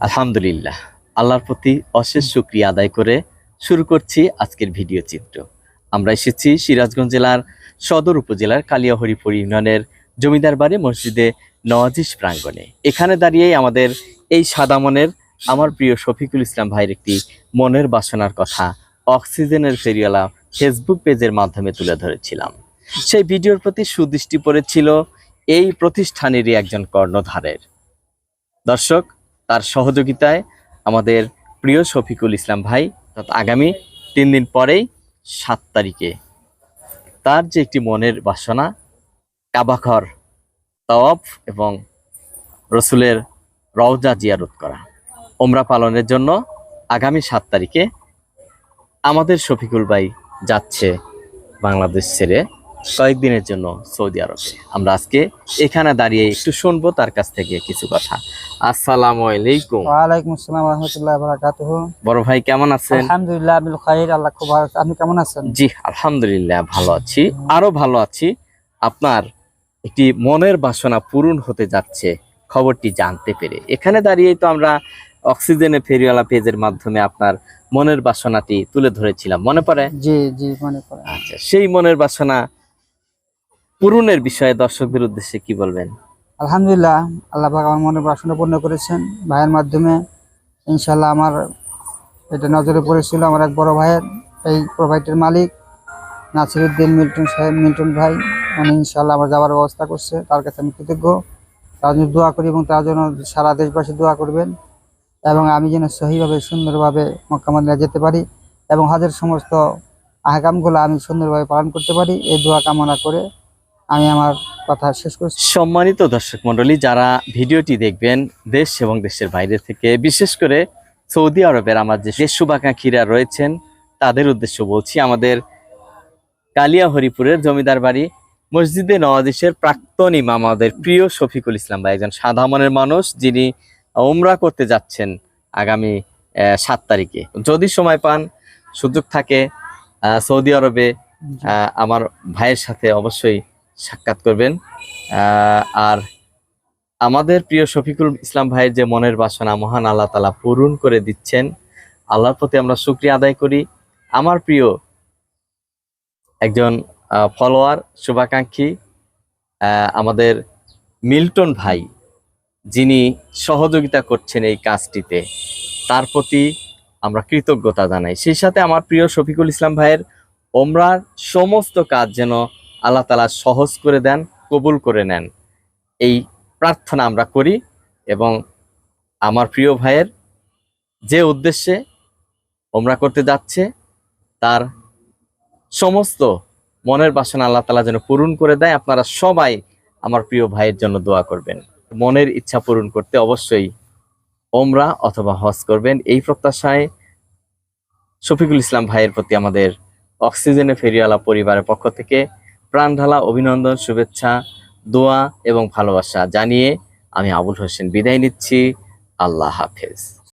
আলহামদুলিল্লাহ। আল্লাহর প্রতি অশেষ শুক্রিয়া আদায় করে শুরু করছি আজকের ভিডিও চিত্র। আমরা এসেছি সিরাজগঞ্জ জেলার সদর উপজেলার কালিয়াহরিপুর ইউনিয়নের জমিদার বাড়ি মসজিদে নওয়াজিস প্রাঙ্গণে। এখানে দাঁড়িয়েই আমাদের এই সাদা মনের আমার প্রিয় শফিকুল ইসলাম ভাইয়ের একটি মনের বাসনার কথা অক্সিজেনের ফেরিওয়ালা ফেসবুক পেজের মাধ্যমে তুলে ধরেছিলাম। সেই ভিডিওর প্রতি সুদৃষ্টি পড়েছিল এই প্রতিষ্ঠানেরই একজন কর্ণধারের। দর্শক তার সহযোগিতায় আমাদের প্রিয় শফিকুল ইসলাম ভাই আগামী তিন দিন পরেই সাত তারিখে তার যে একটি মনের বাসনা কাবাখর তওয়াফ এবং রসুলের রওজা জিয়ারত করা ওমরা পালনের জন্য আগামী সাত তারিখে আমাদের শফিকুল ভাই যাচ্ছে বাংলাদেশ ছেড়ে কয়েকদিনের জন্য সৌদি আরবে। আমরা আজকে এখানে দাঁড়িয়ে একটু শুনব তার কাছ থেকে কিছু কথা। আসসালামু আলাইকুম। ওয়ালাইকুম আসসালাম রহমতুল্লাহ বারাকাতুহ। বড় ভাই কেমন আছেন? আলহামদুলিল্লাহ আবিল খাইর আল্লাহ খুব ভালো আপনি কেমন আছেন? জি আলহামদুলিল্লাহ ভালো আছি। আরও ভালো আছি। আপনার একটি মনের বাসনা পূরণ হতে যাচ্ছে খবরটি জানতে পেরে। এখানে দাঁড়িয়েই তো আমরা অক্সিজেনে ফেরিওয়ালা পেজের মাধ্যমে আপনার মনের বাসনাটি তুলে ধরেছিলাম। মনে পড়ে? জি জি মনে করে আচ্ছা সেই মনের বাসনা পূরণের বিষয়ে দর্শকদের উদ্দেশ্যে কি বলবেন? আলহামদুলিল্লাহ, আল্লাহ পাক আমার মনে বাসনা পূর্ণ করেছেন। ভাইয়ের মাধ্যমে ইনশাল্লাহ আমার এটা নজরে পড়েছিল আমার এক বড় ভাইয়ের, এই প্রোভাইডের মালিক, নাসিরুদ্দিন মিল্টন সাহেব, মিল্টন ভাই। উনি ইনশাল্লাহ আমার যাওয়ার ব্যবস্থা করছে, তার কাছে আমি কৃতজ্ঞ। তার জন্য দোয়া করি এবং তার জন্য সারা দেশবাসী দোয়া করবেন এবং আমি যেন সহিভাবে, সুন্দরভাবে মক্কা মদিনা যেতে পারি এবং হাজের সমস্ত আহকামগুলো আমি সুন্দরভাবে পালন করতে পারি। এই দোয়া কামনা করে আমি আমার কথা শেষ করছি। সম্মানিত দর্শক মণ্ডলী, যারা ভিডিওটি দেখবেন দেশ এবং দেশের বাইরে থেকে, বিশেষ করে সৌদি আরবের আমার যে শুভাকাঙ্ক্ষীরা রয়েছেন, তাদের উদ্দেশ্য বলছি, আমাদের কালিয়া হরিপুরের জমিদার বাড়ি, মসজিদে নওয়াজিসের প্রাক্তন ইমাম আমাদের প্রিয় শফিকুল ইসলাম ভাই, একজন মনের মানুষ, যিনি ওমরা করতে যাচ্ছেন আগামী সাত তারিখে। যদি সময় পান, সুযোগ থাকে সৌদি আরবে আমার ভাইয়ের সাথে অবশ্যই সাক্ষাৎ করবেন। আর আমাদের প্রিয় শফিকুল ইসলাম ভাইয়ের যে মনের বাসনা মহান আল্লাহ তালা পূরণ করে দিচ্ছেন, আল্লাহর প্রতি আমরা শুক্রিয়া আদায় করি। আমার প্রিয় একজন ফলোয়ার শুভাকাঙ্ক্ষী আমাদের মিল্টন ভাই, যিনি সহযোগিতা করছেন এই কাজটিতে, তার প্রতি আমরা কৃতজ্ঞতা জানাই। সেই সাথে আমার প্রিয় শফিকুল ইসলাম ভাইয়ের ওমরার সমস্ত কাজ যেন আল্লাহ তালা সহজ করে দেন, কবুল করে নেন। এই প্রার্থনা আমরা করি এবং আমার প্রিয় ভাইয়ের যে উদ্দেশ্যে ওমরা করতে যাচ্ছে, তার সমস্ত মনের বাসনা আল্লাহ তালা যেন পূরণ করে দেয়। আপনারা সবাই আমার প্রিয় ভাইয়ের জন্য দোয়া করবেন। মনের ইচ্ছা পূরণ করতে অবশ্যই ওমরা অথবা হজ করবেন। এই প্রত্যাশায় শফিকুল ইসলাম ভাইয়ের প্রতি আমাদের অক্সিজেনে ফেরিওয়ালা পরিবারের পক্ষ থেকে প্রাণ ঢালা অভিনন্দন, শুভেচ্ছা, দোয়া এবং ভালোবাসা জানিয়ে আমি আবুল হোসেন বিদায় নিচ্ছি। আল্লাহ হাফেজ।